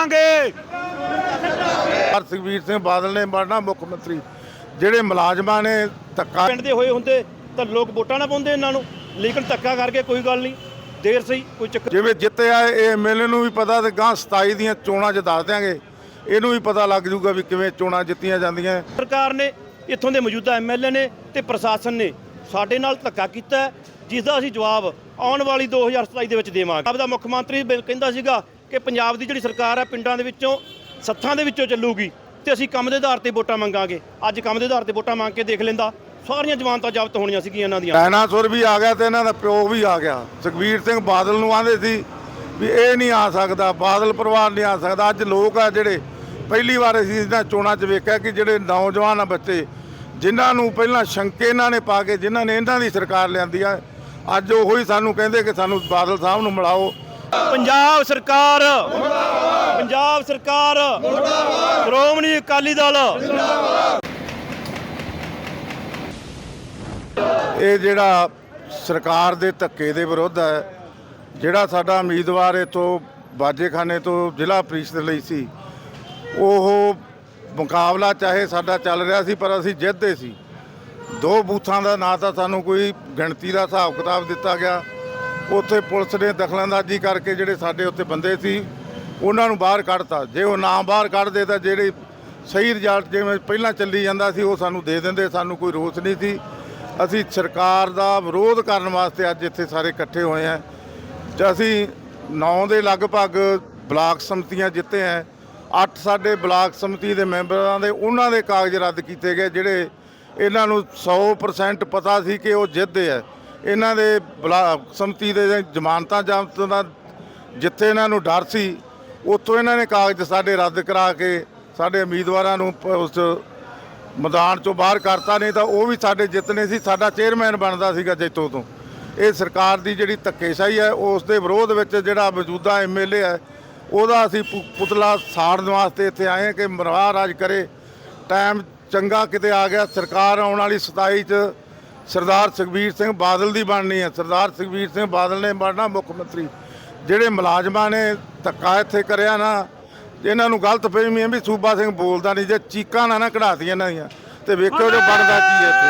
ਛੱਡਾਂਗੇ ਪਰ ਸੁਖਬੀਰ ਸਿੰਘ ਬਾਦਲ ਨੇ ਬਣਨਾ ਮੁੱਖ ਮੰਤਰੀ। ਜਿਹੜੇ ਮੁਲਾਜ਼ਮਾਂ ਨੇ ਧੱਕਾ ਪਿੰਡ ਦੇ ਹੋਏ ਹੁੰਦੇ ਤਾਂ ਲੋਕ ਵੋਟਾਂ ਨਾ ਪਾਉਂਦੇ ਇਹਨਾਂ ਨੂੰ। ਲੇਕਿਨ ਧੱਕਾ ਕਰਕੇ ਕੋਈ ਗੱਲ ਨਹੀਂ। ਦੇਰ ਸਹੀ ਕੋਈ ਚੱਕਰ ਜਿਵੇਂ ਜਿੱਤਿਆ ਇਹ ਐਮਐਲਏ ਨੂੰ ਵੀ ਪਤਾ ਤੇ ਗਾਂ 27 ਦੀਆਂ ਚੋਣਾਂ 'ਚ ਦੱਸ ਦਿਆਂਗੇ। ਇਹਨੂੰ ਵੀ ਪਤਾ ਲੱਗ ਜੂਗਾ ਵੀ ਕਿਵੇਂ ਚੋਣਾਂ ਜਿੱਤੀਆਂ ਜਾਂਦੀਆਂ। ਸਰਕਾਰ ਨੇ ਇੱਥੋਂ ਦੇ ਮੌਜੂਦਾ ਐਮਐਲਏ ਨੇ ਤੇ ਪ੍ਰਸ਼ਾਸਨ ਨੇ ਸਾਡੇ ਨਾਲ ਧੱਕਾ ਕੀਤਾ ਜਿਸ ਦਾ ਅਸੀਂ ਜਵਾਬ ਆਉਣ ਵਾਲੀ 2027 ਦੇ ਵਿੱਚ ਦੇਵਾਂਗੇ। ਪੰਜਾਬ ਦਾ ਮੁੱਖ ਮੰਤਰੀ ਕਹਿੰਦਾ ਸੀਗਾ ਕਿ ਪੰਜਾਬ ਦੀ ਜਿਹੜੀ ਸਰਕਾਰ ਹੈ ਪਿੰਡਾਂ ਦੇ ਵਿੱਚੋਂ, ਸੱਥਾਂ ਦੇ ਵਿੱਚੋਂ ਚੱਲੂਗੀ ਤੇ ਅਸੀਂ ਕੰਮ ਦੇ ਆਧਾਰ ਤੇ ਵੋਟਾਂ ਮੰਗਾਂਗੇ। ਅੱਜ ਕੰਮ ਦੇ ਆਧਾਰ ਤੇ ਵੋਟਾਂ ਮੰਗ ਕੇ ਦੇਖ ਲੈਂਦਾ, ਸਾਰੀਆਂ ਜ਼ਮਾਨਤਾਂ ਜ਼ਬਤ ਹੋਣੀਆਂ ਸੀਗੀਆਂ ਇਹਨਾਂ ਦੀਆਂ। ਡਾਇਨਾਸੌਰ ਵੀ ਆ ਗਿਆ ਤੇ ਇਹਨਾਂ ਦਾ ਪਿਓ ਵੀ ਆ ਗਿਆ। ਸੁਖਬੀਰ ਸਿੰਘ ਬਾਦਲ ਨੂੰ ਆਂਦੇ ਸੀ ਵੀ ਇਹ ਨਹੀਂ ਆ ਸਕਦਾ, ਬਾਦਲ ਪਰਿਵਾਰ ਨਹੀਂ ਆ ਸਕਦਾ। ਅੱਜ ਲੋਕ ਆ ਜਿਹੜੇ ਪਹਿਲੀ ਵਾਰ ਅਸੀਂ ਇਹਨਾਂ ਚੋਣਾਂ 'ਚ ਵੇਖਿਆ ਕਿ ਜਿਹੜੇ ਨੌਜਵਾਨ ਆ ਬੱਚੇ, ਜਿਨ੍ਹਾਂ ਨੂੰ ਪਹਿਲਾਂ ਸ਼ੰਕੇ ਇਹਨਾਂ ਨੇ ਪਾ ਕੇ, ਜਿਨ੍ਹਾਂ ਨੇ ਇਹਨਾਂ ਦੀ ਸਰਕਾਰ ਲਿਆਂਦੀ ਆ, ਅੱਜ ਉਹ ਹੀ ਸਾਨੂੰ ਕਹਿੰਦੇ ਕਿ ਸਾਨੂੰ ਬਾਦਲ ਸਾਹਿਬ ਨੂੰ ਮਿਲਾਓ। ਪੰਜਾਬ ਸਰਕਾਰ ਪੰਜਾਬ ਸਰਕਾਰ, ਸ਼੍ਰੋਮਣੀ ਅਕਾਲੀ ਦਲ। ਇਹ ਜਿਹੜਾ ਸਰਕਾਰ ਦੇ ਧੱਕੇ ਦੇ ਵਿਰੁੱਧ ਹੈ, ਜਿਹੜਾ ਸਾਡਾ ਉਮੀਦਵਾਰ ਇਥੋਂ ਬਾਜੇਖਾਨੇ ਤੋਂ ਜ਼ਿਲ੍ਹਾ ਪ੍ਰੀਸ਼ਦ ਲਈ ਸੀ, ਉਹ ਮੁਕਾਬਲਾ ਚਾਹੇ ਸਾਡਾ ਚੱਲ ਰਿਹਾ ਸੀ, ਪਰ ਅਸੀਂ ਜਿੱਤਦੇ ਸੀ। ਦੋ ਬੂਥਾਂ ਦਾ ਨਾ ਤਾਂ ਸਾਨੂੰ ਕੋਈ ਗਿਣਤੀ ਦਾ ਹਿਸਾਬ ਕਿਤਾਬ ਦਿੱਤਾ ਗਿਆ। ਉੱਥੇ ਪੁਲਿਸ ਨੇ ਦਖਲਅੰਦਾਜ਼ੀ ਕਰਕੇ ਜਿਹੜੇ ਸਾਡੇ ਉੱਤੇ ਬੰਦੇ ਸੀ, ਉਹਨਾਂ ਨੂੰ ਬਾਹਰ ਕੱਢਤਾ। ਜੇ ਉਹ ਨਾ ਬਾਹਰ ਕੱਢਦੇ ਤਾਂ ਜਿਹੜੇ ਸਹੀ ਰਿਜ਼ਲਟ ਜਿਵੇਂ ਪਹਿਲਾਂ ਚੱਲੀ ਜਾਂਦਾ ਸੀ, ਉਹ ਸਾਨੂੰ ਦੇ ਦਿੰਦੇ, ਸਾਨੂੰ ਕੋਈ ਰੋਸ ਨਹੀਂ ਸੀ। ਅਸੀਂ ਸਰਕਾਰ ਦਾ ਵਿਰੋਧ ਕਰਨ ਵਾਸਤੇ ਅੱਜ ਇੱਥੇ ਸਾਰੇ ਇਕੱਠੇ ਹੋਏ ਹਾਂ ਤੇ ਅਸੀਂ 9 ਦੇ ਲਗਭਗ ਬਲਾਕ ਸਮਤੀਆਂ ਜਿੱਤੇ ਹੈ 8 ਸਾਡੇ ਬਲਾਕ ਸਮਤੀ ਦੇ ਮੈਂਬਰਾਂ ਦੇ, ਉਹਨਾਂ ਦੇ ਕਾਗਜ਼ ਰੱਦ ਕੀਤੇ ਗਏ, ਜਿਹੜੇ ਇਹਨਾਂ ਨੂੰ 100% ਪਤਾ ਸੀ ਕਿ ਉਹ ਜਿੱਤਦੇ ਹੈ ਇਹਨਾਂ ਦੇ ਬਲਾਕ ਸਮਤੀ ਦੇ ਜ਼ਮਾਨਤਾਂ ਜ਼ਬਤ ਦਾ ਜਿੱਥੇ ਇਹਨਾਂ ਨੂੰ ਡਰ ਸੀ, ਉੱਥੋਂ ਇਹਨਾਂ ਨੇ ਕਾਗਜ਼ ਸਾਡੇ ਰੱਦ ਕਰਾ ਕੇ ਸਾਡੇ ਉਮੀਦਵਾਰਾਂ ਨੂੰ ਪ- ਉਸ ਮੈਦਾਨ ਚੋਂ ਬਾਹਰ ਕਰਤਾ, ਨਹੀਂ ਤਾਂ ਉਹ ਵੀ ਸਾਡੇ ਜਿੱਤਨੇ ਸੀ, ਸਾਡਾ ਚੇਅਰਮੈਨ ਬਣਦਾ ਸੀਗਾ ਜੈਤੋ ਤੋਂ। ਇਹ ਸਰਕਾਰ ਦੀ ਜਿਹੜੀ ਧੱਕੇਸ਼ਾਹੀ ਹੈ, ਉਸ ਦੇ ਵਿਰੋਧ ਵਿੱਚ ਜਿਹੜਾ ਮੌਜੂਦਾ ਐਮਐਲਏ ਹੈ, ਉਹਦਾ ਅਸੀਂ ਪੁ- ਪੁਤਲਾ ਸਾੜਨ ਵਾਸਤੇ ਇੱਥੇ ਆਏ ਹਾਂ ਕਿ ਮਹਾਰਾਜ ਕਰੇ। ਟਾਈਮ ਚੰਗਾ ਕਿਤੇ ਆ ਗਿਆ, ਸਰਕਾਰ ਆਉਣ ਵਾਲੀ 27 ਚ ਸਰਦਾਰ ਸੁਖਬੀਰ ਸਿੰਘ ਬਾਦਲ ਦੀ ਬਣਨੀ ਹੈ। ਸਰਦਾਰ ਸੁਖਬੀਰ ਸਿੰਘ ਬਾਦਲ ਨੇ ਬਣਨਾ ਮੁੱਖ ਮੰਤਰੀ। ਜਿਹੜੇ ਮੁਲਾਜ਼ਮਾਂ ਨੇ ਧੱਕਾ ਇੱਥੇ ਕਰਿਆ ਨਾ ਇਹਨਾਂ ਨੂੰ ਗਲਤ ਫਹਿਮੀ ਹੈ ਵੀ ਸੂਬਾ ਸਿੰਘ ਬੋਲਦਾ ਨਹੀਂ ਜੇ ਚੀਕਾਂ ਨਾ ਨਾ ਕਢਾਤੀਆਂ ਇਹਨਾਂ ਦੀਆਂ ਤੇ ਵੇਖਿਓ ਜੋ ਬਣਦਾ ਕੀ ਹੈ ਇੱਥੇ।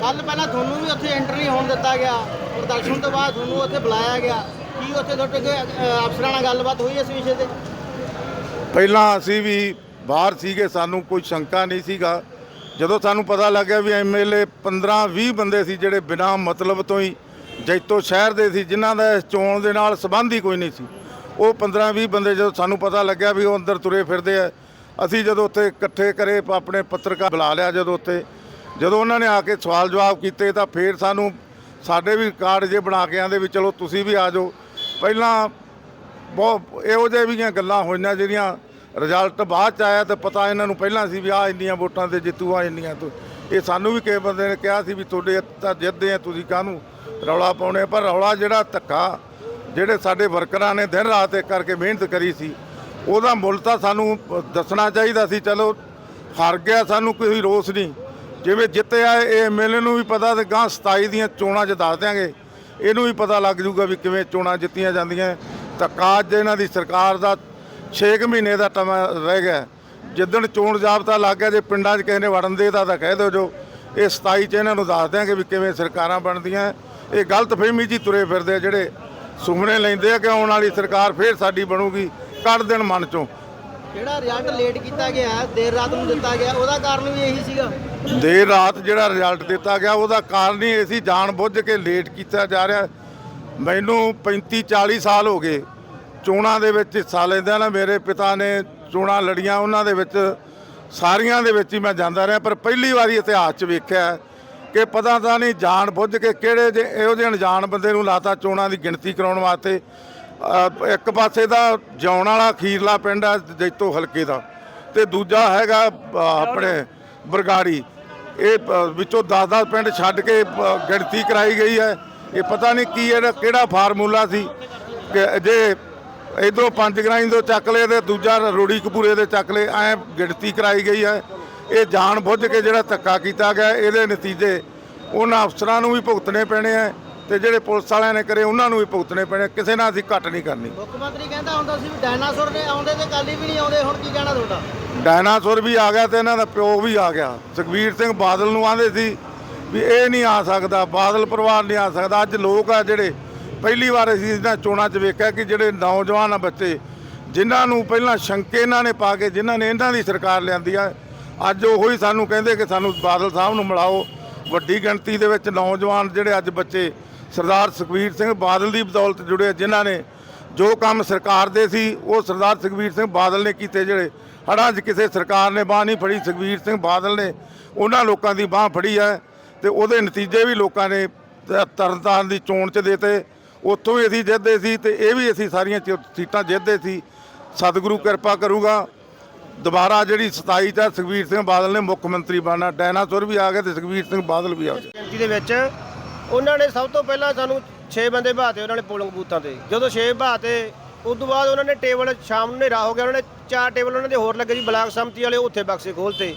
ਕੱਲ ਪਹਿਲਾਂ ਤੁਹਾਨੂੰ ਵੀ ਉੱਥੇ ਐਂਟਰ ਨਹੀਂ ਹੋਣ ਦਿੱਤਾ ਗਿਆ। ਪ੍ਰਦਰਸ਼ਨ ਤੋਂ ਬਾਅਦ ਤੁਹਾਨੂੰ ਉੱਥੇ ਬੁਲਾਇਆ ਗਿਆ। ਕੀ ਉੱਥੇ ਤੁਹਾਡੇ ਕੋਈ ਅਫਸਰਾਂ ਨਾਲ ਗੱਲਬਾਤ ਹੋਈ ਇਸ ਵਿਸ਼ੇ ਤੇ? ਪਹਿਲਾਂ ਅਸੀਂ ਵੀ ਬਾਹਰ ਸੀਗੇ, ਸਾਨੂੰ ਕੋਈ ਸ਼ੰਕਾ ਨਹੀਂ ਸੀਗਾ। ਜਦੋਂ ਸਾਨੂੰ ਪਤਾ ਲੱਗਿਆ ਵੀ ਐਮਐਲਏ 15 20 ਬੰਦੇ ਸੀ ਜਿਹੜੇ ਬਿਨਾਂ ਮਤਲਬ ਤੋਂ ਹੀ ਜੈਤੋ ਸ਼ਹਿਰ ਦੇ ਸੀ, ਜਿਨ੍ਹਾਂ ਦਾ ਇਸ ਚੋਣ ਦੇ ਨਾਲ ਸੰਬੰਧ ਹੀ ਕੋਈ ਨਹੀਂ ਸੀ, ਉਹ 15 20 ਬੰਦੇ ਜਦੋਂ ਸਾਨੂੰ ਪਤਾ ਲੱਗਿਆ ਵੀ ਉਹ ਅੰਦਰ ਤੁਰੇ ਫਿਰਦੇ ਆ, ਅਸੀਂ ਜਦੋਂ ਉੱਥੇ ਇਕੱਠੇ ਕਰੇ, ਆਪਣੇ ਪੱਤਰਕਾਰ ਬੁਲਾ ਲਿਆ ਜਦੋਂ ਉੱਥੇ, ਜਦੋਂ ਉਹਨਾਂ ਨੇ ਆ ਕੇ ਸਵਾਲ ਜਵਾਬ ਕੀਤੇ ਤਾਂ ਫੇਰ ਸਾਨੂੰ ਸਾਡੇ ਵੀ ਕਾਰਡ ਜੇ ਬਣਾ ਕੇ ਆਂਦੇ ਵੀ ਚਲੋ ਤੁਸੀਂ ਵੀ ਆ ਜਾਓ। ਪਹਿਲਾਂ ਬਹੁਤ ਇਹੋ ਜਿਹੇ ਵੀਆਂ ਗੱਲਾਂ ਹੋਈਆਂ ਜਿਹੜੀਆਂ ਰਿਜ਼ਲਟ ਬਾਅਦ ਚ ਆਇਆ ਤਾਂ ਪਤਾ ਇਹਨਾਂ ਨੂੰ ਪਹਿਲਾਂ ਸੀ ਵੀ ਆ ਇੰਨੀਆਂ ਵੋਟਾਂ ਤੇ ਜਿੱਤੂ ਆ ਇੰਨੀਆਂ ਤੋਂ। ਇਹ ਸਾਨੂੰ ਵੀ ਕਿਸੇ ਬੰਦੇ ਨੇ ਕਿਹਾ ਸੀ ਵੀ ਤੁਹਾਡੇ ਤਾਂ ਜਿੱਤਦੇ ਆ, ਤੁਸੀਂ ਕਾਹਨੂੰ ਰੌਲਾ ਪਾਉਣੇ ਪਰ ਰੌਲਾ ਜਿਹੜਾ ਧੱਕਾ, ਜਿਹੜੇ ਸਾਡੇ ਵਰਕਰਾਂ ਨੇ ਦਿਨ ਰਾਤ ਇੱਕ ਕਰਕੇ ਮਿਹਨਤ ਕਰੀ ਸੀ, ਉਹਦਾ ਮੁੱਲ ਤਾਂ ਸਾਨੂੰ ਦੱਸਣਾ ਚਾਹੀਦਾ ਸੀ, ਚਲੋ, ਹਾਰ ਗਿਆ ਸਾਨੂੰ ਕੋਈ ਰੋਸ ਨਹੀਂ। ਜਿਵੇਂ ਜਿੱਤਿਆ ਇਹ ਐਮਐਲਏ ਨੂੰ ਵੀ ਪਤਾ ਤੇ ਗਾਂ 27 ਦੀਆਂ ਚੋਣਾਂ 'ਚ ਦੱਸ ਦਿਆਂਗੇ। ਇਹਨੂੰ ਵੀ ਪਤਾ ਲੱਗ ਜੂਗਾ ਵੀ ਕਿਵੇਂ ਚੋਣਾਂ ਜਿੱਤੀਆਂ ਜਾਂਦੀਆਂ। ਧੱਕਾ ਅੱਜ ਇਹਨਾਂ ਦੀ ਸਰਕਾਰ ਦਾ 6 ਮਹੀਨੇ ਦਾ ਟਾਈਮ ਰਹਿ ਗਿਆ। ਜਿੱਦਣ ਚੋਣ ਜਾਬਤਾ ਲੱਗ ਗਿਆ ਜੇ ਪਿੰਡਾਂ 'ਚ ਕਿਸੇ ਨੇ ਵੜਨ ਦੇ ਤਾਂ ਤਾਂ ਕਹਿ ਦਿਓ ਜੋ। ਇਹ 27 'ਚ ਇਹਨਾਂ ਨੂੰ ਦੱਸ ਦਿਆਂਗੇ ਵੀ ਕਿਵੇਂ ਸਰਕਾਰਾਂ ਬਣਦੀਆਂ। ਇਹ ਗਲਤ ਫਹਿਮੀ 'ਚ ਤੁਰੇ ਫਿਰਦੇ ਜਿਹੜੇ ਸੁਪਨੇ ਲੈਂਦੇ ਆ ਕਿ ਆਉਣ ਵਾਲੀ ਸਰਕਾਰ ਫੇਰ ਸਾਡੀ ਬਣੂਗੀ। ਕੱਢ ਦੇਣ ਮਨ 'ਚੋਂ। ਜਿਹੜਾ ਰਿਜ਼ਲਟ ਲੇਟ ਕੀਤਾ ਗਿਆ ਹੈ, ਦੇਰ ਰਾਤ ਨੂੰ ਦਿੱਤਾ ਗਿਆ ਉਹਦਾ ਕਾਰਨ ਵੀ ਇਹੀ ਸੀਗਾ? ਦੇਰ ਰਾਤ ਜਿਹੜਾ ਰਿਜ਼ਲਟ ਦਿੱਤਾ ਗਿਆ ਉਹਦਾ ਕਾਰਨ ਹੀ ਇਹ ਸੀ ਜਾਣ ਬੁੱਝ ਕੇ ਲੇਟ ਕੀਤਾ ਜਾ ਰਿਹਾ। ਮੈਨੂੰ 35 40 ਸਾਲ ਹੋ ਗਏ। ਚੋਣਾਂ ਦੇ ਵਿੱਚ ਹਿੱਸਾ ਲੈਂਦਿਆਂ ਨਾ ਮੇਰੇ ਪਿਤਾ ਨੇ ਚੋਣਾਂ ਲੜੀਆਂ, ਉਹਨਾਂ ਦੇ ਵਿੱਚ ਸਾਰੀਆਂ ਦੇ ਵਿੱਚ ਹੀ ਮੈਂ ਜਾਂਦਾ ਰਿਹਾ। ਪਰ ਪਹਿਲੀ ਵਾਰੀ ਇਤਿਹਾਸ 'ਚ ਵੇਖਿਆ ਕਿ ਪਤਾ ਤਾਂ ਨਹੀਂ ਜਾਣ ਬੁੱਝ ਕੇ ਕਿਹੜੇ ਜੇ ਇਹੋ ਜਿਹੇ ਅਣਜਾਣ ਬੰਦੇ ਨੂੰ ਲਾਤਾ ਚੋਣਾਂ ਦੀ ਗਿਣਤੀ ਕਰਾਉਣ ਵਾਸਤੇ। ਇੱਕ ਪਾਸੇ ਦਾ ਜਿਉਣ ਵਾਲਾ ਖੀਰਲਾ ਪਿੰਡ ਆ ਜੈਤੋ ਹਲਕੇ ਦਾ ਤੇ ਦੂਜਾ ਹੈਗਾ ਆਪਣੇ ਬਰਗਾੜੀ। ਇਹ ਵਿੱਚੋਂ 10-10 ਪਿੰਡ ਛੱਡ ਕੇ ਗਿਣਤੀ ਕਰਾਈ ਗਈ ਹੈ। ਇਹ ਪਤਾ ਨਹੀਂ ਕੀ ਇਹਦਾ ਕਿਹੜਾ ਫਾਰਮੂਲਾ ਸੀ ਕਿ ਜੇ ਇਧਰੋਂ ਪੰਜ ਗਰਾਈਂ ਤੋਂ ਚੱਕ ਲਏ ਤੇ ਦੂਜਾ ਰੋੜੀ ਕਪੂਰੇ ਦੇ ਚੱਕ ਲਏ ਐ ਗਿਣਤੀ ਕਰਾਈ ਗਈ ਹੈ। ਇਹ ਜਾਣ ਬੁੱਝ ਕੇ ਜਿਹੜਾ ਧੱਕਾ ਕੀਤਾ ਗਿਆ ਇਹਦੇ ਨਤੀਜੇ ਉਹਨਾਂ ਅਫਸਰਾਂ ਨੂੰ ਵੀ ਭੁਗਤਣੇ ਪੈਣੇ ਆ ਤੇ ਜਿਹੜੇ ਪੁਲਿਸ ਵਾਲਿਆਂ ਨੇ ਕਰੇ ਉਹਨਾਂ ਨੂੰ ਵੀ ਭੁਗਤਣੇ ਪੈਣੇ ਕਿਸੇ ਨਾਲ ਅਸੀਂ ਘੱਟ ਨਹੀਂ ਕਰਨੀ। ਮੁੱਖ ਮੰਤਰੀ ਕਹਿੰਦਾ ਹੁੰਦਾ ਸੀ ਵੀ ਡਾਇਨਾਸੌਰ ਨੇ ਆਉਂਦੇ ਤੇ ਕਾਲੀ ਵੀ ਨਹੀਂ ਆਉਂਦੇ ਹੁਣ ਕੀ ਕਹਿਣਾ ਤੁਹਾਡਾ? ਡਾਇਨਾਸੌਰ ਵੀ ਆ ਗਿਆ ਤੇ ਇਹਨਾਂ ਦਾ ਪਿਓ ਵੀ ਆ ਗਿਆ। ਸੁਖਬੀਰ ਸਿੰਘ ਬਾਦਲ ਨੂੰ ਆਂਦੇ ਸੀ ਵੀ ਇਹ ਨਹੀਂ ਆ ਸਕਦਾ ਬਾਦਲ ਪਰਿਵਾਰ ਨਹੀਂ ਆ ਸਕਦਾ। ਅੱਜ ਲੋਕ ਆ ਜਿਹੜੇ ਪਹਿਲੀ ਵਾਰ ਅਸੀਂ ਇਹਨਾਂ ਚੋਣਾਂ 'ਚ ਵੇਖਿਆ ਕਿ ਜਿਹੜੇ ਨੌਜਵਾਨ ਆ ਬੱਚੇ ਜਿਨ੍ਹਾਂ ਨੂੰ ਪਹਿਲਾਂ ਸ਼ੰਕੇ ਇਹਨਾਂ ਨੇ ਪਾ ਕੇ ਜਿਨ੍ਹਾਂ ਨੇ ਇਹਨਾਂ ਦੀ ਸਰਕਾਰ ਲਿਆਂਦੀ ਆ ਅੱਜ ਉਹ ਹੀ ਸਾਨੂੰ ਕਹਿੰਦੇ ਕਿ ਸਾਨੂੰ ਬਾਦਲ ਸਾਹਿਬ ਨੂੰ ਮਿਲਾਓ। ਵੱਡੀ ਗਿਣਤੀ ਦੇ ਵਿੱਚ ਨੌਜਵਾਨ ਜਿਹੜੇ ਅੱਜ ਬੱਚੇ ਸਰਦਾਰ ਸੁਖਬੀਰ ਸਿੰਘ ਬਾਦਲ ਦੀ ਬਦੌਲਤ ਜੁੜੇ ਆ, ਜਿਨ੍ਹਾਂ ਨੇ ਜੋ ਕੰਮ ਸਰਕਾਰ ਦੇ ਸੀ ਉਹ ਸਰਦਾਰ ਸੁਖਬੀਰ ਸਿੰਘ ਬਾਦਲ ਨੇ ਕੀਤੇ ਜਿਹੜੇ ਹੜ੍ਹਾਂ 'ਚ ਕਿਸੇ ਸਰਕਾਰ ਨੇ ਬਾਹ ਨਹੀਂ ਫੜੀ ਸੁਖਬੀਰ ਸਿੰਘ ਬਾਦਲ ਨੇ ਉਹਨਾਂ ਲੋਕਾਂ ਦੀ ਬਾਹ ਫੜੀ ਹੈ ਤੇ ਉਹਦੇ ਨਤੀਜੇ ਵੀ ਲੋਕਾਂ ਨੇ ਤ- ਤਰਨਤਾਰਨ ਦੀ ਚੋਣ 'ਚ ਦੇਤੇ ਉੱਥੋਂ ਵੀ ਅਸੀਂ ਜਿੱਤਦੇ ਸੀ ਤੇ ਇਹ ਵੀ ਅਸੀਂ ਸਾਰੀਆਂ ਚ- ਸੀਟਾਂ ਜਿੱਤਦੇ ਸੀ। ਸਤਿਗੁਰੂ ਕਿਰਪਾ ਕਰੂਗਾ। ਦੁਬਾਰਾ ਜਿਹੜੀ 27 ਚ ਸੁਖਬੀਰ ਸਿੰਘ ਬਾਦਲ ਨੇ ਮੁੱਖ ਮੰਤਰੀ ਬਣਨਾ, ਡਾਇਨਾਸੌਰ ਵੀ ਆ ਗਏ ਤੇ ਸੁਖਬੀਰ ਸਿੰਘ ਬਾਦਲ ਵੀ ਆ ਗਏ। ਗਿਣਤੀ ਦੇ ਵਿੱਚ ਉਹਨਾਂ ਨੇ ਸਭ ਤੋਂ ਪਹਿਲਾਂ ਸਾਨੂੰ 6 ਬੰਦੇ ਬਹਾਤੇ ਉਹਨਾਂ ਨੇ ਪੋਲਿੰਗ ਬੂਥਾਂ ਤੇ। ਜਦੋਂ 6 ਬਹਾਤੇ ਉਸ ਤੋਂ ਬਾਅਦ ਉਹਨਾਂ ਨੇ ਟੇਬਲ ਸ਼ਾਮ ਨੂੰ ਹਨੇਰਾ ਹੋ ਗਿਆ, ਉਹਨਾਂ ਨੇ ਚਾਰ ਟੇਬਲ ਉਹਨਾਂ ਦੇ ਹੋਰ ਲੱਗੇ ਸੀ, ਬਲਾਕ ਸੰਮਤੀ ਵਾਲੇ ਉੱਥੇ ਬਕਸੇ ਖੋਲਤੇ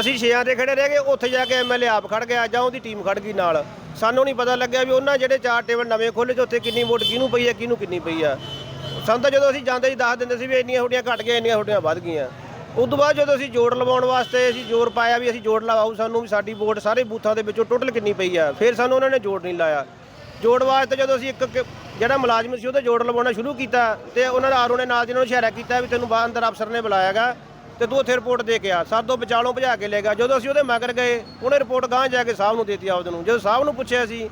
ਅਸੀਂ ਛੇਆਂ ਤੇ ਖੜੇ ਰਹਿ ਗਏ, ਉੱਥੇ ਜਾ ਕੇ ਐਮਐਲਏ ਆਪ ਖੜ ਗਿਆ ਜਾਂ ਉਹਦੀ ਟੀਮ ਖੜ ਗਈ ਨਾਲ। ਸਾਨੂੰ ਨਹੀਂ ਪਤਾ ਲੱਗਿਆ ਵੀ ਉਹਨਾਂ ਜਿਹੜੇ ਚਾਰ ਟੇਬਲ ਨਵੇਂ ਖੋਲੇ ਤੇ ਉੱਥੇ ਕਿੰਨੀ ਵੋਟ ਕਿਹਨੂੰ ਪਈ ਹੈ, ਕਿਹਨੂੰ ਕਿੰਨੀ ਪਈ ਆ ਸਾਨੂੰ ਤਾਂ ਜਦੋਂ ਅਸੀਂ ਜਾਂਦੇ ਸੀ, ਦੱਸ ਦਿੰਦੇ ਸੀ ਵੀ ਇੰਨੀਆਂ ਤੁਹਾਡੀਆਂ ਘਟ ਗਈਆਂ, ਇੰਨੀਆਂ ਤੁਹਾਡੀਆਂ ਵੱਧ ਗਈਆਂ। ਉਸ ਤੋਂ ਬਾਅਦ ਜਦੋਂ ਅਸੀਂ ਜੋੜ ਲਵਾਉਣ ਵਾਸਤੇ ਅਸੀਂ ਜ਼ੋਰ ਪਾਇਆ ਵੀ ਅਸੀਂ ਜੋੜ ਲਵਾਉ ਸਾਨੂੰ ਵੀ ਸਾਡੀ ਵੋਟ ਸਾਰੇ ਬੂਥਾਂ ਦੇ ਵਿੱਚੋਂ ਟੋਟਲ ਕਿੰਨੀ ਪਈ ਆ ਫਿਰ ਸਾਨੂੰ ਉਹਨਾਂ ਨੇ ਜੋੜ ਨਹੀਂ ਲਾਇਆ। ਜੋੜ ਵਾਸਤੇ ਜਦੋਂ ਅਸੀਂ ਇੱਕ ਜਿਹੜਾ ਮੁਲਾਜ਼ਮ ਸੀ, ਉਹਦੇ ਜੋੜ ਲਵਾਉਣਾ ਸ਼ੁਰੂ ਕੀਤਾ ਤੇ ਉਹਨਾਂ ਦਾ ਆਰਓ ਨੇ ਨਾਲ ਜਿਹਨਾਂ ਨੂੰ ਇਸ਼ਾਰਾ ਕੀਤਾ ਵੀ ਤੈਨੂੰ ਬਾਹਰ ਅੰਦਰ ਅਫਸਰ ਨੇ ਬੁਲਾਇਆਗਾ। ਤੇ ਤੂੰ ਉੱਥੇ ਰਿਪੋਰਟ ਦੇ ਕੇ ਆ। ਸਾਡੋਂ ਵਿਚਾਲੋਂ ਭਜਾ ਕੇ ਲੈ ਗਿਆ। ਜਦੋਂ ਅਸੀਂ ਉਹਦੇ ਮਗਰ ਗਏ ਉਹਨੇ ਰਿਪੋਰਟ ਗਾਂਹ ਜਾ ਕੇ ਸਾਹਿਬ ਨੂੰ ਦੇਤੀ ਆਪਦ ਨੂੰ। ਜਦੋਂ ਸਾਹਿਬ ਨੂੰ ਪੁੱਛਿਆ ਸੀ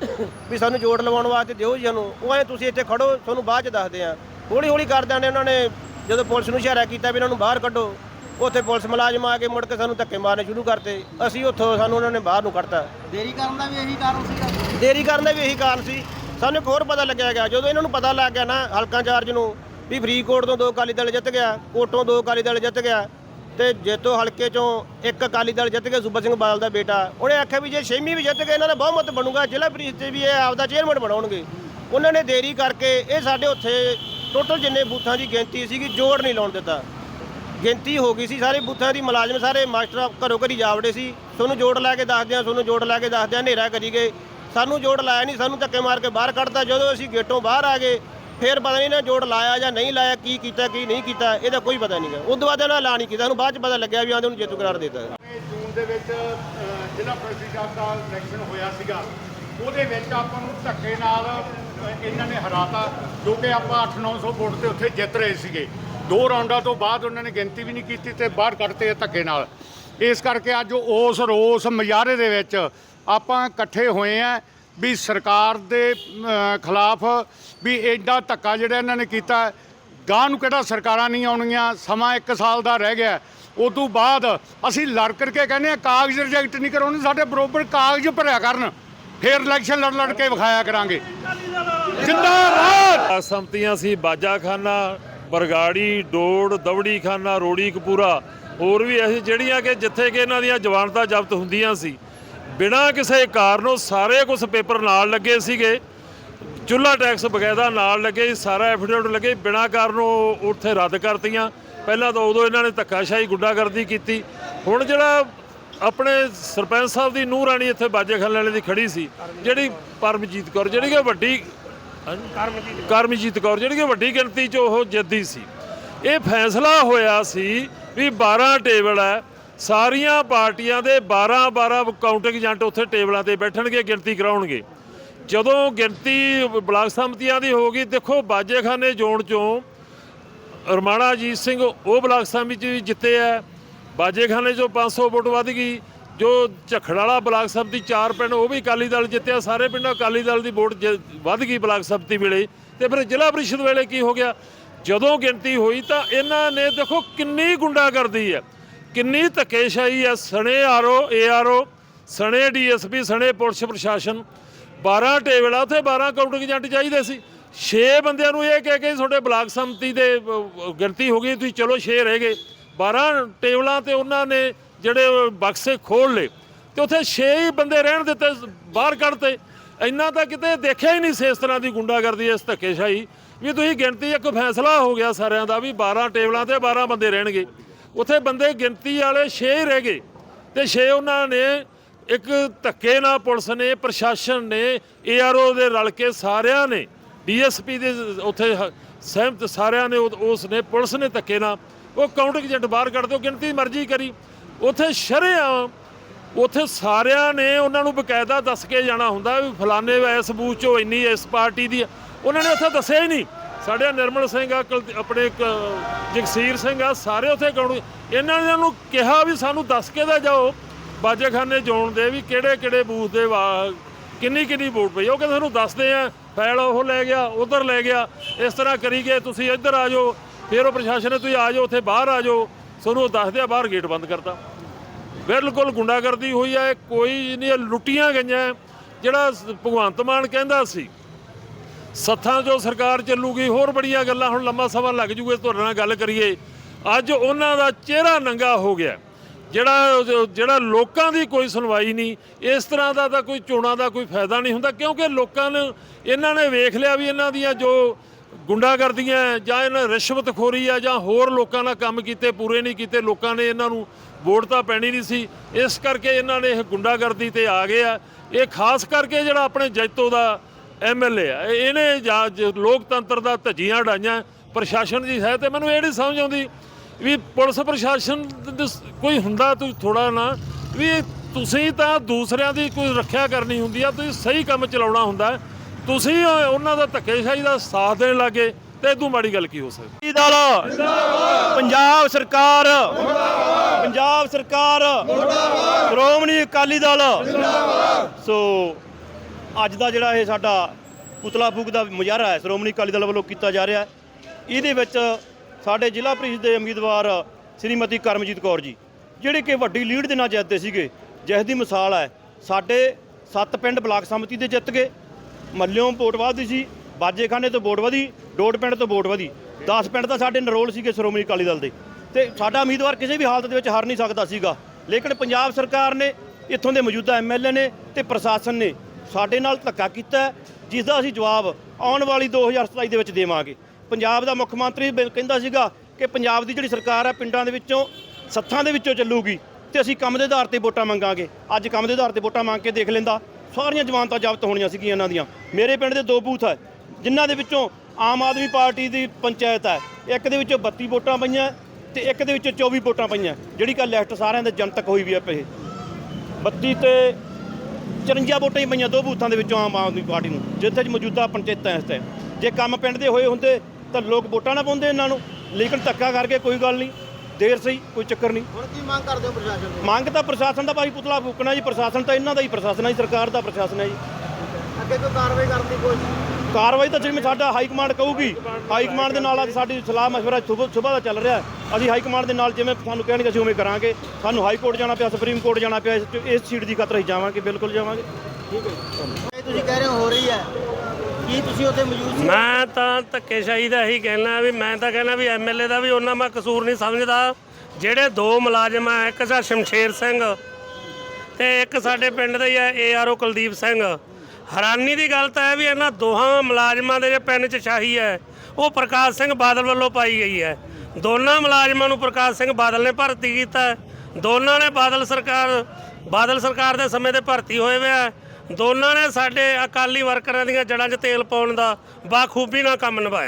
ਵੀ ਸਾਨੂੰ ਜੋੜ ਲਵਾਉਣ ਵਾਸਤੇ ਦਿਓ ਜੀ ਸਾਨੂੰ ਉਹ ਐ ਤੁਸੀਂ ਇੱਥੇ ਖੜੋ ਤੁਹਾਨੂੰ ਬਾਅਦ ਚ ਦੱਸਦੇ ਆ। ਹੌਲੀ ਹੌਲੀ ਕਰਦਿਆਂ ਨੇ ਉਹਨਾਂ ਨੇ ਜਦੋਂ ਪੁਲਿਸ ਨੂੰ ਇਸ਼ਾਰਾ ਕੀਤਾ ਵੀ ਇਹਨਾਂ ਨੂੰ ਬਾਹਰ ਕੱਢੋ ਉੱਥੇ ਪੁਲਿਸ ਮੁਲਾਜ਼ਮ ਆ ਕੇ ਮੁੜ ਕੇ ਸਾਨੂੰ ਧੱਕੇ ਮਾਰਨੇ ਸ਼ੁਰੂ ਕਰਤੇ। ਅਸੀਂ ਉੱਥੋਂ ਸਾਨੂੰ ਉਹਨਾਂ ਨੇ ਬਾਹਰ ਨੂੰ ਕੱਢਤਾ। ਦੇਰੀ ਕਰਨ ਦਾ ਵੀ ਇਹੀ ਕਾਰਨ ਸੀਗਾ ਦੇਰੀ ਕਰਨ ਦਾ ਵੀ ਇਹੀ ਕਾਰਨ ਸੀ। ਸਾਨੂੰ ਇੱਕ ਹੋਰ ਪਤਾ ਲੱਗਿਆ ਗਿਆ ਜਦੋਂ ਇਹਨਾਂ ਨੂੰ ਪਤਾ ਲੱਗ ਗਿਆ ਨਾ ਹਲਕਾ ਚਾਰਜ ਨੂੰ ਵੀ ਫਰੀਦਕੋਟ ਤੋਂ ਦੋ ਅਕਾਲੀ ਦਲ ਜਿੱਤ ਗਿਆ ਕੋਟੋਂ ਦੋ ਅਕਾਲੀ ਦਲ ਜਿੱਤ ਗਿਆ ਤੇ ਜੇਤੋ ਹਲਕੇ ਚੋਂ ਇੱਕ ਅਕਾਲੀ ਦਲ ਜਿੱਤ ਗਿਆ ਸੂਬਾ ਸਿੰਘ ਬਾਦਲ ਦਾ ਬੇਟਾ। ਉਹਨੇ ਆਖਿਆ ਵੀ ਜੇ ਛੇਵੀਂ ਵੀ ਜਿੱਤ ਗਏ ਇਹਨਾਂ ਦਾ ਬਹੁਮਤ ਬਣੂਗਾ, ਜ਼ਿਲ੍ਹਾ ਪ੍ਰੀਸ਼ਦ ਤੇ ਵੀ ਇਹ ਆਪਦਾ ਚੇਅਰਮੈਨ ਬਣਾਉਣਗੇ। ਉਹਨਾਂ ਨੇ ਦੇਰੀ ਕਰਕੇ ਇਹ ਸਾਡੇ ਉੱਥੇ ਟੋਟਲ ਜਿੰਨੇ ਬੂਥਾਂ ਦੀ ਗਿਣਤੀ ਸੀਗੀ, ਜੋੜ ਨਹੀਂ ਲਾਉਣ ਦਿੱਤਾ। ਗਿਣਤੀ ਹੋ ਗਈ ਸੀ, ਸਾਰੇ ਬੂਥਾਂ ਦੀ ਮੁਲਾਜ਼ਮ ਸਾਰੇ ਮਾਸਟਰ ਘਰੋਂ ਘਰੀ ਜਾਵੜੇ ਸੀ। ਤੁਹਾਨੂੰ ਜੋੜ ਲਾ ਕੇ ਦੱਸਦੇ ਆ ਤੁਹਾਨੂੰ ਜੋੜ ਲਾ ਕੇ ਦੱਸਦੇ ਆ ਹਨੇਰਾ ਕਰੀ ਗਏ। ਸਾਨੂੰ ਜੋੜ ਲਾਇਆ ਨਹੀਂ, ਸਾਨੂੰ ਧੱਕੇ ਮਾਰ ਕੇ ਬਾਹਰ ਕੱਢਤਾ। ਜਦੋਂ ਅਸੀਂ ਗੇਟੋਂ ਬਾਹਰ ਆ ਗਏ ਫਿਰ ਪਤਾ ਨਹੀਂ ਨਾ ਜੋੜ ਲਾਇਆ ਜਾਂ ਨਹੀਂ ਲਾਇਆ, ਕੀ ਕੀਤਾ, ਕੀ ਨਹੀਂ ਕੀਤਾ, ਇਹਦਾ ਕੋਈ ਪਤਾ ਨਹੀਂਗਾ ਉਸ ਤੋਂ ਬਾਅਦ ਇਹਨਾਂ ਐਲਾਨ ਨਹੀਂ ਕੀਤਾ, ਸਾਨੂੰ ਬਾਅਦ ਚ ਪਤਾ ਲੱਗਿਆ ਵੀ ਆਂਦੇ ਉਹਨੂੰ ਜੇਤੂ ਕਰਾਰ ਦਿੱਤਾ। ਜੂਨ ਦੇ ਵਿੱਚ ਜ਼ਿਲ੍ਹਾ ਪ੍ਰੀਸ਼ਦ ਦਾ ਇਲੈਕਸ਼ਨ ਹੋਇਆ ਸੀਗਾ। ਉਹਦੇ ਵਿੱਚ ਆਪਾਂ ਨੂੰ ਧੱਕੇ ਨਾਲ ਇਹਨਾਂ ਨੇ ਹਰਾਤਾ, ਜੋ ਕਿ ਆਪਾਂ 8-900 ਵੋਟ ਤੇ ਉੱਥੇ ਜਿੱਤ ਰਹੇ ਸੀਗੇ। ਦੋ ਰਾਉਂਡਾਂ ਤੋਂ ਬਾਅਦ ਉਹਨਾਂ ਨੇ ਗਿਣਤੀ ਵੀ ਨਹੀਂ ਕੀਤੀ ਤੇ ਬਾਹਰ ਕੱਢਤੇ ਧੱਕੇ ਨਾਲ। ਇਸ ਕਰਕੇ ਅੱਜ ਉਸ ਰੋਸ ਮਜਾਰੇ ਦੇ ਵਿੱਚ ਆਪਾਂ ਇਕੱਠੇ ਹੋਏ ਆ। ਵੀ ਸਰਕਾਰ ਦੇ ਖਿਲਾਫ ਵੀ ਐਡਾ ਧੱਕਾ ਜਿਹੜਾ ਇਹਨਾਂ ਨੇ ਕੀਤਾ ਗਾਂ ਨੂੰ ਕਿਹੜਾ ਸਰਕਾਰਾਂ ਨਹੀਂ ਆਉਣਗੀਆਂ, ਸਮਾਂ 1 ਸਾਲ ਦਾ ਰਹਿ ਗਿਆ ਉਸ ਤੋਂ ਬਾਅਦ ਅਸੀਂ ਲੜ ਕਰਕੇ ਕਹਿੰਦੇ ਆ ਕਾਗਜ਼ ਰਿਜੈਕਟ ਨਹੀਂ ਕਰਾਉਣੇ, ਸਾਡੇ ਬਰੋਬਰ ਕਾਗਜ਼ ਭਰਿਆ ਕਰਨ। ਫੇਰ ਇਲੈਕਸ਼ਨ ਲੜ ਲੜ ਕੇ ਵਿਖਾਇਆ ਕਰਾਂਗੇ। ਜਿੰਦਾਬਾਦ! ਸੰਮਤੀਆਂ ਸੀ, ਬਾਜਾਖਾਨਾ, ਬਰਗਾੜੀ, ਡੋੜ ਦਵੜੀ ਖਾਨਾ ਰੋੜੀ ਕਪੂਰਾ ਹੋਰ ਵੀ ਐਸੀ ਜਿਹੜੀਆਂ ਕਿ ਜਿੱਥੇ ਕਿ ਇਹਨਾਂ ਦੀਆਂ ਜ਼ਮਾਨਤਾਂ ਜ਼ਬਤ ਹੁੰਦੀਆਂ ਸੀ। ਬਿਨਾਂ ਕਿਸੇ ਕਾਰਨੋਂ ਸਾਰੇ ਕੁਝ ਪੇਪਰ ਨਾਲ ਲੱਗੇ ਸੀਗੇ। ਚੁੱਲਾ ਟੈਕਸ ਬਕਾਇਦਾ ਨਾਲ ਲੱਗੇ, ਸਾਰਾ ਐਫੀਡੇਵਿਟ ਲੱਗੇ, ਬਿਨਾਂ ਕਾਰਨੋਂ ਉੱਥੇ ਰੱਦ ਕਰਤੀਆਂ। ਪਹਿਲਾਂ ਤਾਂ ਉਦੋਂ ਇਹਨਾਂ ਨੇ ਧੱਕਾਸ਼ਾਹੀ ਗੁੰਡਾਗਰਦੀ ਕੀਤੀ। ਹੁਣ ਜਿਹੜਾ ਆਪਣੇ ਸਰਪੰਚ ਸਾਹਿਬ ਦੀ ਨੂੰਹ ਰਾਣੀ ਇੱਥੇ ਬਾਜੇਖਾਨ ਵਾਲੇ ਦੀ ਖੜੀ ਸੀ, ਜਿਹੜੀ ਪਰਮਜੀਤ ਕੌਰ, ਜਿਹੜੀ ਕਿ ਵੱਡੀ ਕਰਮਜੀਤ ਕੌਰ, ਜਿਹੜੀ ਕਿ ਵੱਡੀ ਗਿਣਤੀ 'ਚ ਉਹ ਜਿੱਦੀ ਸੀ। ਇਹ ਫੈਸਲਾ ਹੋਇਆ ਸੀ ਵੀ 12 ਟੇਬਲ ਹੈ ਸਾਰੀਆਂ ਪਾਰਟੀਆਂ ਦੇ 12 12 ਕਾਊਂਟਿੰਗ ਏਜੰਟ ਉੱਥੇ ਟੇਬਲਾਂ ਤੇ ਬੈਠਣਗੇ, ਗਿਣਤੀ ਕਰਾਉਣਗੇ। ਜਦੋਂ ਗਿਣਤੀ ਬਲਾਕ ਸੰਮਤੀਆਂ ਦੀ ਹੋ ਗਈ ਦੇਖੋ ਬਾਜੇਖਾਨੇ ਜ਼ੋਨ ਚੋਂ ਰਮਾਣਾ ਅਜੀਤ ਸਿੰਘ, ਉਹ ਬਲਾਕ ਸਮਿਤੀ ਚ ਵੀ ਜਿੱਤੇ ਆ। ਬਾਜੇਖਾਨੇ ਚੋਂ 500 ਵੋਟ ਵੱਧ ਗਈ। ਜੋ ਝਖੜ ਵਾਲਾ ਬਲਾਕ ਸਮਿਤੀ ਚਾਰ ਪਿੰਡ, ਉਹ ਵੀ ਅਕਾਲੀ ਦਲ ਜਿੱਤਿਆ। ਸਾਰੇ ਪਿੰਡਾਂ ਅਕਾਲੀ ਦਲ ਦੀ ਵੋਟ ਜ- ਵੱਧ ਗਈ ਬਲਾਕ ਸੰਮਤੀ ਵੇਲੇ। ਤੇ ਫਿਰ ਜ਼ਿਲ੍ਹਾ ਪ੍ਰੀਸ਼ਦ ਵੇਲੇ ਕੀ ਹੋ ਗਿਆ? ਜਦੋਂ ਗਿਣਤੀ ਹੋਈ ਤਾਂ ਇਹਨਾਂ ਨੇ ਦੇਖੋ ਕਿੰਨੀ ਗੁੰਡਾ ਕਰਦੀ ਹੈ ਕਿੰਨੀ ਧੱਕੇਸ਼ਾਹੀ ਹੈ ਸਣੇ ਆਰਓ ਏਆਰਓ ਸਣੇ ਡੀਐਸਪੀ, ਸਣੇ ਪੁਲਿਸ ਪ੍ਰਸ਼ਾਸਨ। 12 ਟੇਬਲ ਆ, ਉੱਥੇ 12 ਕਾਊਂਟਿੰਗ ਏਜੰਟ ਚਾਹੀਦੇ ਸੀ। 6 ਬੰਦਿਆਂ ਨੂੰ ਇਹ ਕਹਿ ਕੇ ਤੁਹਾਡੇ ਬਲਾਕ ਸੰਮਤੀ ਦੇ ਗਿਣਤੀ ਹੋ ਗਈ, ਤੁਸੀਂ ਚਲੋ 6 ਰਹਿ ਗਏ। 12 ਟੇਬਲਾਂ ਤੇ ਉਹਨਾਂ ਨੇ ਜਿਹੜੇ ਬਕਸੇ ਖੋਲ ਲਏ। ਤੇ ਉੱਥੇ 6 ਹੀ ਬੰਦੇ ਰਹਿਣ ਦਿੱਤੇ ਬਾਹਰ ਕੱਢਤੇ ਇੰਨਾ ਤਾਂ ਕਿਤੇ ਦੇਖਿਆ ਹੀ ਨਹੀਂ ਸੀ ਇਸ ਤਰ੍ਹਾਂ ਦੀ ਗੁੰਡਾਗਰਦੀ, ਇਸ ਧੱਕੇਸ਼ਾਹੀ। ਵੀ ਤੁਸੀਂ ਗਿਣਤੀ, ਇੱਕ ਫੈਸਲਾ ਹੋ ਗਿਆ ਸਾਰਿਆਂ ਦਾ ਵੀ 12 ਟੇਬਲਾਂ ਤੇ 12 ਬੰਦੇ ਰਹਿਣਗੇ। ਉੱਥੇ ਬੰਦੇ ਗਿਣਤੀ ਵਾਲੇ 6 ਹੀ ਰਹਿ ਗਏ ਤੇ 6 ਉਹਨਾਂ ਨੇ ਇੱਕ ਧੱਕੇ ਨਾਲ ਪੁਲਿਸ ਨੇ, ਪ੍ਰਸ਼ਾਸਨ ਨੇ ਏਆਰਓ ਦੇ ਰਲ ਕੇ ਸਾਰਿਆਂ ਨੇ ਡੀਐਸਪੀ ਦੇ ਉੱਥੇ ਸਹਿਮਤ ਸਾਰਿਆਂ ਨੇ ਉਸ ਨੇ, ਪੁਲਿਸ ਨੇ ਧੱਕੇ ਨਾਲ, ਉਹ ਕਾਊਂਟਿੰਗ ਏਜੰਟ ਬਾਹਰ ਕੱਢ ਦਿਓ, ਗਿਣਤੀ ਮਰਜ਼ੀ ਕਰੀ। ਉੱਥੇ ਸ਼ਰੇਆਮ, ਉੱਥੇ ਸਾਰਿਆਂ ਨੇ ਉਹਨਾਂ ਨੂੰ ਬਕਾਇਦਾ ਦੱਸ ਕੇ ਜਾਣਾ ਹੁੰਦਾ ਵੀ ਫਲਾਣੇ ਇਸ ਬੂਥ ਚੋਂ ਇੰਨੀ ਇਸ ਪਾਰਟੀ ਦੀ ਉਹਨਾਂ ਨੇ ਉੱਥੇ ਦੱਸਿਆ ਹੀ ਨਹੀਂ। ਸਾਡੇ ਨਿਰਮਲ ਸਿੰਘ ਆ, ਕੁਲਦੀ- ਆਪਣੇ ਕ- ਜਗਸੀਰ ਸਿੰਘ ਆ, ਸਾਰੇ ਉੱਥੇ ਗਾਉਣ ਇਹਨਾਂ ਨੇ ਉਹਨੂੰ ਕਿਹਾ ਵੀ ਸਾਨੂੰ ਦੱਸ ਕੇ ਤਾਂ ਜਾਓ, ਬਾਜੇਖਾਨੇ ਜੋਣ ਦੇ ਵੀ ਕਿਹੜੇ ਕਿਹੜੇ ਬੂਥ ਦੇ ਵਾ- ਕਿੰਨੀ ਕਿੰਨੀ ਵੋਟ ਪਈ। ਉਹ ਕਹਿੰਦੇ ਸਾਨੂੰ ਦੱਸਦੇ ਆ ਫਾਈਲ ਉਹ ਲੈ ਗਿਆ, ਉਧਰ ਲੈ ਗਿਆ, ਇਸ ਤਰ੍ਹਾਂ ਕਰੀ ਗਏ, ਤੁਸੀਂ ਇੱਧਰ ਆ ਜਾਓ, ਫਿਰ ਉਹ ਪ੍ਰਸ਼ਾਸਨ ਨੇ ਤੁਸੀਂ ਆ ਜਾਓ, ਉੱਥੇ ਬਾਹਰ ਆ ਜਾਓ ਤੁਹਾਨੂੰ ਉਹ ਦੱਸਦੇ ਆ, ਬਾਹਰ ਗੇਟ ਬੰਦ ਕਰਤਾ। ਬਿਲਕੁਲ ਗੁੰਡਾਗਰਦੀ ਹੋਈ ਹੈ ਕੋਈ ਨਹੀਂ ਇਹ ਲੁੱਟੀਆਂ ਗਈਆਂ। ਜਿਹੜਾ ਸ- ਭਗਵੰਤ ਮਾਨ ਕਹਿੰਦਾ ਸੀ ਸੱਥਾਂ ਜੋ ਸਰਕਾਰ ਚੱਲੂਗੀ, ਹੋਰ ਬੜੀਆਂ ਗੱਲਾਂ ਹੁਣ ਲੰਮਾ ਸਮਾਂ ਲੱਗ ਜੂਗਾ ਤੁਹਾਡੇ ਨਾਲ ਗੱਲ ਕਰੀਏ। ਅੱਜ ਉਹਨਾਂ ਦਾ ਚਿਹਰਾ ਨੰਗਾ ਹੋ ਗਿਆ। ਜਿਹੜਾ ਜਿਹੜਾ ਲੋਕਾਂ ਦੀ ਕੋਈ ਸੁਣਵਾਈ ਨਹੀਂ, ਇਸ ਤਰ੍ਹਾਂ ਦਾ ਤਾਂ ਕੋਈ ਚੋਣਾਂ ਦਾ ਕੋਈ ਫਾਇਦਾ ਨਹੀਂ ਹੁੰਦਾ, ਕਿਉਂਕਿ ਲੋਕਾਂ ਨੇ ਇਹਨਾਂ ਨੇ ਵੇਖ ਲਿਆ ਵੀ ਇਹਨਾਂ ਦੀਆਂ ਜੋ ਗੁੰਡਾਗਰਦੀਆਂ ਜਾਂ ਇਹਨਾਂ ਰਿਸ਼ਵਤਖੋਰੀ ਆ, ਜਾਂ ਹੋਰ ਲੋਕਾਂ ਨਾਲ ਕੰਮ ਕੀਤੇ, ਪੂਰੇ ਨਹੀਂ ਕੀਤੇ, ਲੋਕਾਂ ਨੇ ਇਹਨਾਂ ਨੂੰ ਵੋਟ ਤਾਂ ਪੈਣੀ ਨਹੀਂ ਸੀ। ਇਸ ਕਰਕੇ ਇਹਨਾਂ ਨੇ ਇਹ ਗੁੰਡਾਗਰਦੀ ਤੇ ਆ ਗਏ ਆ। ਇਹ ਖਾਸ ਕਰਕੇ ਜਿਹੜਾ ਆਪਣੇ ਜੈਤੋ ਦਾ ਐਮਐਲਏ ਆ। ਇਹ- ਇਹਨੇ ਜਾਂ ਜ- ਲੋਕਤੰਤਰ ਦਾ ਧੱਜੀਆਂ ਡਾਈਆਂ ਪ੍ਰਸ਼ਾਸਨ ਦੀ ਹੈ ਤੇ ਮੈਨੂੰ ਇਹ ਨਹੀਂ ਸਮਝ ਆਉਂਦੀ ਵੀ ਪੁਲਿਸ ਪ੍ਰਸ਼ਾਸਨ ਦ- ਦ- ਕੋਈ ਹੁੰਦਾ ਤੂੰ ਥੋੜਾ ਨਾ ਵੀ ਇਹ ਤੁਸੀਂ ਤਾਂ ਦੂਸਰਿਆਂ ਦੀ ਕੋਈ ਰੱਖਿਆ ਕਰਨੀ ਹੁੰਦੀ ਆ ਤੁਸੀਂ ਸਹੀ ਕੰਮ ਚਲਾਉਣਾ ਹੁੰਦਾ। ਹੈ। ਤੁਸੀਂ ਉਹ- ਉਹਨਾਂ ਦਾ ਧੱਕੇਸ਼ਾਹੀ ਦਾ ਸਾਥ ਦੇਣ ਲੱਗੇ ਤੇ ਇਦੋਂ ਮਾੜੀ ਗੱਲ ਕੀ ਹੋ ਸਕਦੀ? ਅਕਾਲੀ ਦਲ ਪੰਜਾਬ ਸਰਕਾਰ ਪੰਜਾਬ ਸਰਕਾਰ ਸ਼੍ਰੋਮਣੀ ਅਕਾਲੀ ਦਲ। ਸੋ ਅੱਜ ਦਾ ਜਿਹੜਾ ਇਹ ਸਾਡਾ ਪੁਤਲਾ ਫੂਕ ਦਾ ਮੁਜ਼ਾਹਰਾ ਹੈ, ਸ਼੍ਰੋਮਣੀ ਅਕਾਲੀ ਦਲ ਵੱਲੋਂ ਕੀਤਾ ਜਾ ਰਿਹਾ ਹੈ। ਇਹਦੇ ਵਿੱਚ ਸਾਡੇ ਜ਼ਿਲ੍ਹਾ ਪ੍ਰੀਸ਼ਦ ਦੇ ਉਮੀਦਵਾਰ ਸ੍ਰੀਮਤੀ ਕਰਮਜੀਤ ਕੌਰ ਜੀ, ਜਿਹੜੇ ਕਿ ਵੱਡੀ ਲੀਡ ਦੇ ਨਾਲ ਜਿੱਤਦੇ ਸੀਗੇ, ਜਿਸ ਦੀ ਮਿਸਾਲ ਹੈ, ਸਾਡੇ ਸੱਤ ਪਿੰਡ ਬਲਾਕ ਸੰਮਤੀ ਦੇ ਜਿੱਤ ਗਏ। ਮੱਲਿਓਂ ਵੋਟ ਵਧੀ ਸੀ, ਬਾਜੇਖਾਨੇ ਤੋਂ ਵੋਟ ਵਧੀ, ਡੋਡ ਪਿੰਡ ਤੋਂ ਵੋਟ ਵਧੀ। 10 ਪਿੰਡ ਤਾਂ ਸਾਡੇ ਨਰੋਲ ਸੀਗੇ ਸ਼੍ਰੋਮਣੀ ਅਕਾਲੀ ਦਲ ਦੇ। ਤੇ ਸਾਡਾ ਉਮੀਦਵਾਰ ਕਿਸੇ ਵੀ ਹਾਲਤ ਦੇ ਵਿੱਚ ਹਾਰ ਨਹੀਂ ਸਕਦਾ ਸੀਗਾ। ਲੇਕਿਨ ਪੰਜਾਬ ਸਰਕਾਰ ਨੇ ਇੱਥੋਂ ਦੇ ਮੌਜੂਦਾ ਐਮਐਲਏ ਨੇ ਤੇ ਪ੍ਰਸ਼ਾਸਨ ਨੇ ਸਾਡੇ ਨਾਲ ਧੱਕਾ ਕੀਤਾ ਹੈ, ਜਿਸ ਦਾ ਅਸੀਂ ਜਵਾਬ ਆਉਣ ਵਾਲੀ 2027 ਦੇ ਵਿੱਚ ਦੇਵਾਂਗੇ। ਪੰਜਾਬ ਦਾ ਮੁੱਖ ਮੰਤਰੀ ਕਹਿੰਦਾ ਸੀਗਾ ਕਿ ਪੰਜਾਬ ਦੀ ਜਿਹੜੀ ਸਰਕਾਰ ਹੈ ਪਿੰਡਾਂ ਦੇ ਵਿੱਚੋਂ ਸੱਥਾਂ ਦੇ ਵਿੱਚੋਂ ਚੱਲੂਗੀ ਤੇ ਅਸੀਂ ਕੰਮ ਦੇ ਆਧਾਰ ਤੇ ਵੋਟਾਂ ਮੰਗਾਂਗੇ। ਅੱਜ ਕੰਮ ਦੇ ਆਧਾਰ ਤੇ ਵੋਟਾਂ ਮੰਗ ਕੇ ਦੇਖ ਲੈਂਦਾ ਸਾਰੀਆਂ ਜ਼ਮਾਨਤਾਂ ਜ਼ਬਤ ਹੋਣੀਆਂ ਸੀਗੀਆਂ ਇਹਨਾਂ ਦੀਆਂ। ਮੇਰੇ ਪਿੰਡ ਦੇ ਦੋ ਬੂਥ ਹੈ ਜਿਨ੍ਹਾਂ ਦੇ ਵਿੱਚੋਂ ਆਮ ਆਦਮੀ ਪਾਰਟੀ ਦੀ ਪੰਚਾਇਤ ਹੈ। ਇੱਕ ਦੇ ਵਿੱਚੋਂ 32 ਵੋਟਾਂ ਪਈਆਂ ਤੇ ਇੱਕ ਦੇ ਵਿੱਚੋਂ 24 ਵੋਟਾਂ ਪਈਆਂ ਜਿਹੜੀ ਕਿ ਲਿਸਟ ਸਾਰਿਆਂ ਦੇ ਜਨਤਕ ਹੋਈ ਵੀ ਹੈ ਪਏ। 32 ਤੇ 54 ਵੋਟਾਂ ਹੀ ਪਈਆਂ ਦੋ ਬੂਥਾਂ ਦੇ ਵਿੱਚੋਂ ਆਮ ਆਦਮੀ ਪਾਰਟੀ ਨੂੰ ਜਿੱਥੇ ਚ ਮੌਜੂਦਾ ਪੰਚਾਇਤਾਂ ਇਸ ਟਾਈਮ ਜੇ ਕੰਮ ਪਿੰਡ ਦੇ ਹੋਏ ਹੁੰਦੇ ਤਾਂ ਲੋਕ ਵੋਟਾਂ ਨਾ ਪਾਉਂਦੇ ਇਹਨਾਂ ਨੂੰ। ਲੇਕਿਨ ਧੱਕਾ ਕਰਕੇ ਕੋਈ ਗੱਲ ਨਹੀਂ ਦੇਰ ਸਹੀ ਕੋਈ ਚੱਕਰ ਨਹੀਂ। ਹੁਣ ਕੀ ਮੰਗ ਕਰਦੇ ਹੋ ਪ੍ਰਸ਼ਾਸਨ ਤੋਂ? ਮੰਗ ਤਾਂ ਪ੍ਰਸ਼ਾਸਨ ਦਾ ਭਾਈ ਪੁਤਲਾ ਫੂਕਣਾ ਜੀ। ਪ੍ਰਸ਼ਾਸਨ ਤਾਂ ਇਹਨਾਂ ਦਾ ਹੀ ਪ੍ਰਸ਼ਾਸਨ ਹੈ ਜੀ ਸਰਕਾਰ ਦਾ ਪ੍ਰਸ਼ਾਸਨ ਹੈ ਜੀ। ਅੱਗੇ ਕੋਈ ਕਾਰਵਾਈ ਕਰਨ ਦੀ ਕੋਸ਼ਿਸ਼? ਕਾਰਵਾਈ ਤਾਂ ਜਿਵੇਂ ਸਾਡਾ ਹਾਈ ਕਮਾਂਡ ਕਹੂਗੀ ਹਾਈ ਕਮਾਂਡ ਦੇ ਨਾਲ ਅੱਜ ਸਾਡੀ ਸਲਾਹ ਮਸ਼ਵਰਾ ਸੁਬਹ ਦਾ ਚੱਲ ਰਿਹਾ ਅਸੀਂ ਹਾਈ ਕਮਾਂਡ ਦੇ ਨਾਲ ਜਿਵੇਂ ਸਾਨੂੰ ਕਹਿਣਗੇ ਅਸੀਂ ਉਵੇਂ ਕਰਾਂਗੇ। ਸਾਨੂੰ ਹਾਈ ਕੋਰਟ ਜਾਣਾ ਪਿਆ ਸੁਪਰੀਮ ਕੋਰਟ ਜਾਣਾ ਪਿਆ ਇਸ- ਸੀਟ ਦੀ ਖਾਤਰ ਅਸੀਂ ਜਾਵਾਂਗੇ ਬਿਲਕੁਲ ਜਾਵਾਂਗੇ। ਇਹ ਤੁਸੀਂ ਕਹਿ ਰਹੇ ਹੋ ਹੋ ਰਹੀ ਹੈ। ਕੀ ਤੁਸੀਂ ਉੱਥੇ ਮੌਜੂਦ ਸੀ? ਮੈਂ ਤਾਂ ਧੱਕੇਸ਼ਾਹੀ ਦਾ ਇਹੀ ਕਹਿਣਾ ਵੀ ਮੈਂ ਤਾਂ ਕਹਿਣਾ ਵੀ ਐਮਐਲਏ ਦਾ ਵੀ ਉਹਨਾਂ ਮੈਂ ਕਸੂਰ ਨਹੀਂ ਸਮਝਦਾ। ਜਿਹੜੇ ਦੋ ਮੁਲਾਜ਼ਮ ਆ ਇੱਕ ਤਾਂ ਸ਼ਮਸ਼ੇਰ ਸਿੰਘ ਤੇ ਇੱਕ ਸਾਡੇ ਪਿੰਡ ਦਾ ਹੀ ਹੈ ਏਆਰਓ ਕੁਲਦੀਪ ਸਿੰਘ। ਹੈਰਾਨੀ ਦੀ ਗੱਲ ਤਾਂ ਹੈ ਵੀ ਇਹਨਾਂ ਦੋਹਾਂ ਮੁਲਾਜ਼ਮਾਂ ਦੇ ਜੇ ਪੈਨ 'ਚ ਸ਼ਾਹੀ ਹੈ, ਉਹ ਪ੍ਰਕਾਸ਼ ਸਿੰਘ ਬਾਦਲ ਵੱਲੋਂ ਪਾਈ ਗਈ ਹੈ। ਦੋਨਾਂ ਮੁਲਾਜ਼ਮਾਂ ਨੂੰ ਪ੍ਰਕਾਸ਼ ਸਿੰਘ ਬਾਦਲ ਨੇ ਭਰਤੀ ਕੀਤਾ ਦੋਨਾਂ ਨੇ ਬਾਦਲ ਸਰਕਾਰ ਬਾਦਲ ਸਰਕਾਰ ਦੇ ਸਮੇਂ ਤੇ ਭਰਤੀ ਹੋਏ ਵੇ ਆ। ਦੋਨਾਂ ਨੇ ਸਾਡੇ ਅਕਾਲੀ ਵਰਕਰਾਂ ਦੀਆਂ ਜੜ੍ਹਾਂ 'ਚ ਤੇਲ ਪਾਉਣ ਦਾ ਬਾਖੂਬੀ ਨਾਲ ਕੰਮ ਨਿਭਾਇਆ।